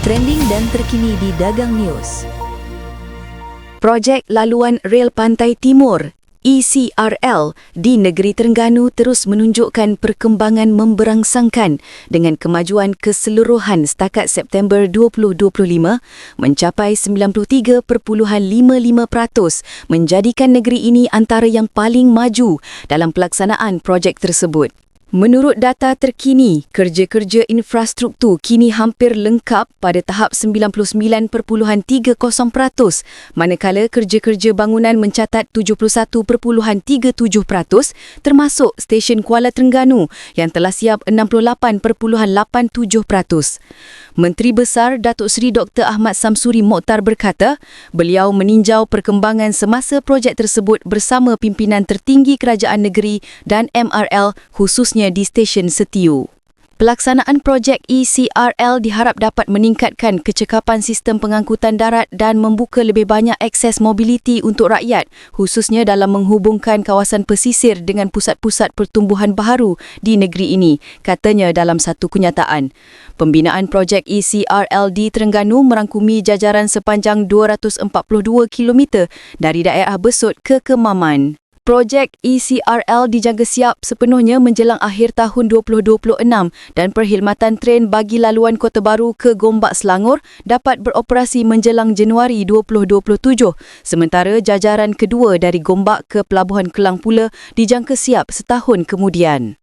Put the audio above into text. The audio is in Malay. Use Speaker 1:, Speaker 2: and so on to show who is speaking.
Speaker 1: trending dan terkini di Dagang News.
Speaker 2: Projek Laluan Rel Pantai Timur ECRL di negeri Terengganu terus menunjukkan perkembangan memberangsangkan dengan kemajuan keseluruhan setakat September 2025 mencapai 93.55% menjadikan negeri ini antara yang paling maju dalam pelaksanaan projek tersebut. Menurut data terkini, kerja-kerja infrastruktur kini hampir lengkap pada tahap 99.30% manakala kerja-kerja bangunan mencatat 71.37% termasuk stesen Kuala Terengganu yang telah siap 68.87%. Menteri Besar Datuk Seri Dr. Ahmad Samsuri Mokhtar berkata, beliau meninjau perkembangan semasa projek tersebut bersama pimpinan tertinggi kerajaan negeri dan MRL khususnya khususnya di stesen Setiu. Pelaksanaan projek ECRL diharap dapat meningkatkan kecekapan sistem pengangkutan darat dan membuka lebih banyak akses mobiliti untuk rakyat, khususnya dalam menghubungkan kawasan pesisir dengan pusat-pusat pertumbuhan baharu di negeri ini, katanya dalam satu kenyataan. Pembinaan projek ECRL di Terengganu merangkumi jajaran sepanjang 242 km dari daerah Besut ke Kemaman. Projek ECRL dijangka siap sepenuhnya menjelang akhir tahun 2026 dan perkhidmatan tren bagi laluan Kota Baru ke Gombak Selangor dapat beroperasi menjelang Januari 2027. Sementara jajaran kedua dari Gombak ke Pelabuhan Kelang pula dijangka siap setahun kemudian.